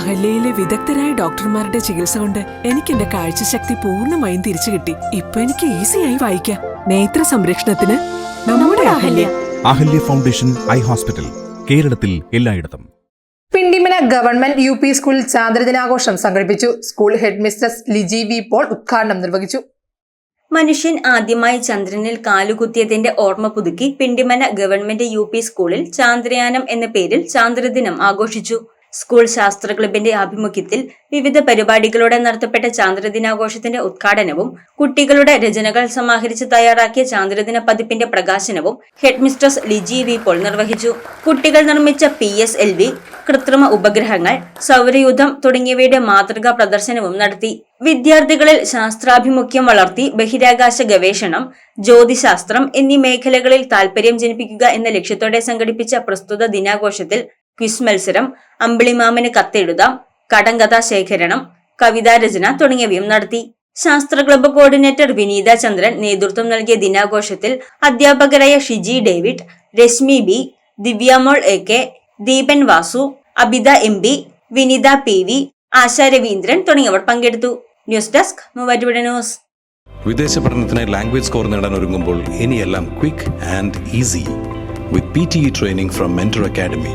അഹല്യയിലെ വിദഗ്ധരായ ഡോക്ടർമാരുടെ ചികിത്സ കൊണ്ട് എനിക്ക് എന്റെ കാഴ്ചശക്തി പൂർണമായും തിരിച്ചു കിട്ടി. ഇപ്പൊ എനിക്ക് ഈസിയായി വായിക്കാം. നേത്ര സംരക്ഷണത്തിന് നമ്മുടെ Ahalya. Ahalya. Foundation eye hospital കേരളത്തിൽ എല്ലായിടത്തും. പിണ്ടിമന ഗവൺമെന്റ് യു പി സ്കൂളിൽ ചാന്ദ്രദിനാഘോഷം സംഘടിപ്പിച്ചു. School head mistress Liji V Paul ഉദ്ഘാടനം നിർവഹിച്ചു. മനുഷ്യൻ ആദ്യമായി ചന്ദ്രനിൽ കാലുകുത്തിയതിന്റെ ഓർമ്മ പുതുക്കി പിണ്ടിമന ഗവൺമെന്റ് യു പി സ്കൂളിൽ ചാന്ദ്രയാനം എന്ന പേരിൽ ചാന്ദ്രദിനം ആഘോഷിച്ചു. സ്കൂൾ ശാസ്ത്ര ക്ലബിന്റെ ആഭിമുഖ്യത്തിൽ വിവിധ പരിപാടികളോടെ നടത്തപ്പെട്ട ചാന്ദ്രദിനാഘോഷത്തിന്റെ ഉദ്ഘാടനവും കുട്ടികളുടെ രചനകൾ സമാഹരിച്ച് തയ്യാറാക്കിയ ചാന്ദ്രദിന പതിപ്പിന്റെ പ്രകാശനവും head mistress Liji V Paul നിർവഹിച്ചു. കുട്ടികൾ നിർമ്മിച്ച പി എസ് എൽ വി കൃത്രിമ ഉപഗ്രഹങ്ങൾ സൗരയൂഥം തുടങ്ങിയവയുടെ മാതൃകാ പ്രദർശനവും നടത്തി. വിദ്യാർത്ഥികളിൽ ശാസ്ത്രാഭിമുഖ്യം വളർത്തി ബഹിരാകാശ ഗവേഷണം ജ്യോതിശാസ്ത്രം എന്നീ മേഖലകളിൽ താൽപര്യം ജനിപ്പിക്കുക എന്ന ലക്ഷ്യത്തോടെ സംഘടിപ്പിച്ച പ്രസ്തുത ദിനാഘോഷത്തിൽ ക്വിസ് മത്സരം അമ്പിളിമാമന് കത്തെഴുതാം കടങ്കഥാ ശേഖരണം കവിതാരചന തുടങ്ങിയവയും നടത്തി. ശാസ്ത്ര ക്ലബ്ബ് കോർഡിനേറ്റർ വിനീത ചന്ദ്രൻ നേതൃത്വം നൽകിയ ദിനാഘോഷത്തിൽ അധ്യാപകരായ Shiji David Reshmi B Divyamol A K Deepan Vasu Abitha M B Vinitha P V Asha Raveendran തുടങ്ങിയവർ പങ്കെടുത്തു. News desk Muvattupuzha news. വിദേശ പഠനത്തിന് ലാംഗ്വേജ് സ്കോർ നേടാൻ ഒരുങ്ങുമ്പോൾ ഇനിയെല്ലാം quick and easy. With P T E training from mentor academy